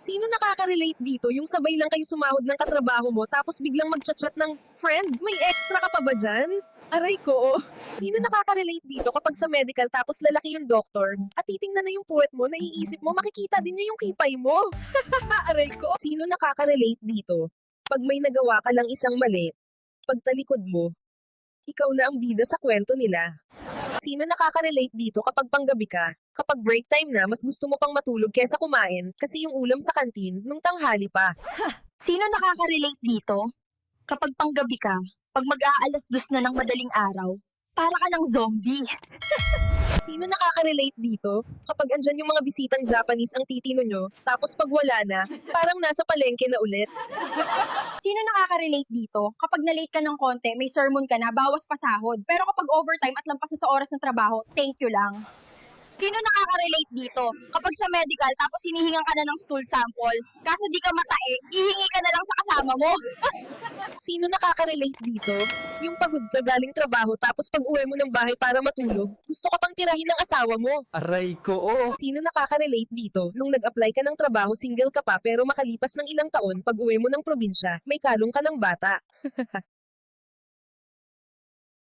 Sino nakaka-relate dito yung sabay lang kayo sumahod ng katrabaho mo tapos biglang mag-chat-chat ng, Friend, may extra ka pa ba dyan? Aray ko. Sino nakaka-relate dito kapag sa medical tapos lalaki yung doktor at titingnan na yung puwet mo, naiisip mo, makikita din niya yung kipay mo. Aray ko. Sino nakaka-relate dito? Pag may nagawa ka lang isang mali, pagtalikod mo, ikaw na ang bida sa kwento nila. Sino nakaka-relate dito kapag panggabi ka? Kapag break time na, mas gusto mo pang matulog kesa kumain kasi yung ulam sa kantin nung tanghali pa. Sino nakaka-relate dito? Kapag panggabi ka, pag mag-aalas dos na ng madaling araw, para ka ng zombie. Sino nakaka-relate dito kapag andyan yung mga bisitang Japanese ang titino nyo, tapos pag wala na, parang nasa palengke na ulit? Sino nakaka-relate dito? Kapag na-late ka ng konti, may sermon ka na, bawas pa sahod. Pero kapag overtime at lampas na sa oras ng trabaho, thank you lang. Sino nakaka-relate dito? Kapag sa medical, tapos hinihingan ka na ng stool sample, kaso di ka matae, ihingi ka na lang sa kasama mo. Sino nakaka-relate dito? Yung pagod ka galing trabaho tapos pag uwi mo ng bahay para matulog, gusto ka pang tirahin ng asawa mo. Aray ko, oh. Sino nakaka-relate dito? Nung nag-apply ka ng trabaho, single ka pa pero makalipas ng ilang taon, pag uwi mo ng probinsya, may kalong ka ng bata.